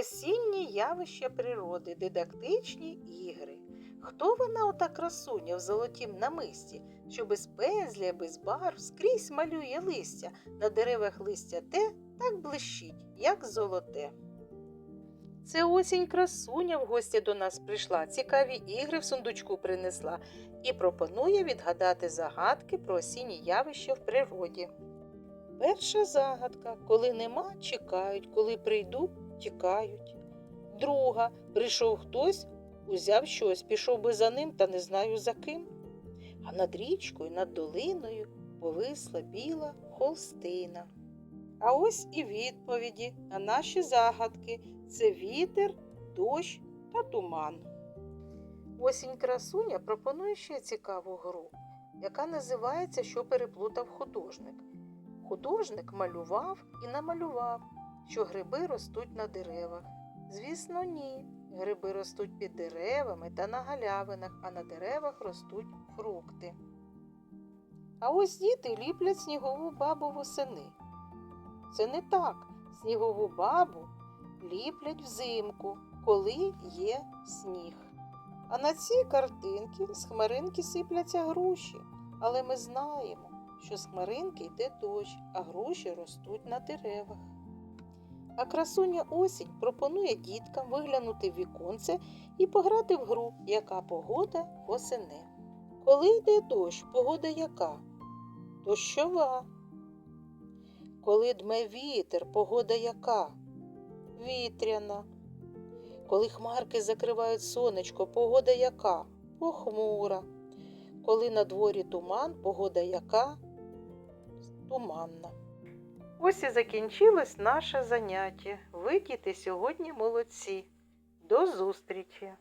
Осінні явища природи, дидактичні ігри. Хто вона ота красуня в золотім намисті, що без пензля, без барв скрізь малює листя, на деревах листя те так блищить, як золоте. Це осінь красуня в гості до нас прийшла, цікаві ігри в сундучку принесла і пропонує відгадати загадки про осінні явища в природі. Перша загадка коли нема, чекають, коли прийду, тікають. Друга прийшов хтось, узяв щось, пішов би за ним, та не знаю за ким. А над річкою, над долиною повисла біла холстина. А ось і відповіді на наші загадки це вітер, дощ та туман. Осінь красуня пропонує ще цікаву гру, яка називається Що переплутав художник. Художник малював і намалював, що гриби ростуть на деревах. Звісно, ні. Гриби ростуть під деревами та на галявинах, а на деревах ростуть фрукти. А ось діти ліплять снігову бабу восени. Це не так. Снігову бабу ліплять взимку, коли є сніг. А на цій картинці з хмаринки сипляться груші. Але ми знаємо, що з хмаринки йде дощ, а груші ростуть на деревах. А красуня осінь пропонує діткам виглянути в віконце і пограти в гру, яка погода восени. Коли йде дощ, погода яка? Дощова. Коли дме вітер, погода яка? Вітряна. Коли хмарки закривають сонечко, погода яка? Похмура. Коли на дворі туман, погода яка? Туманна. Ось і закінчилось наше заняття. Ви, діти, сьогодні молодці. До зустрічі!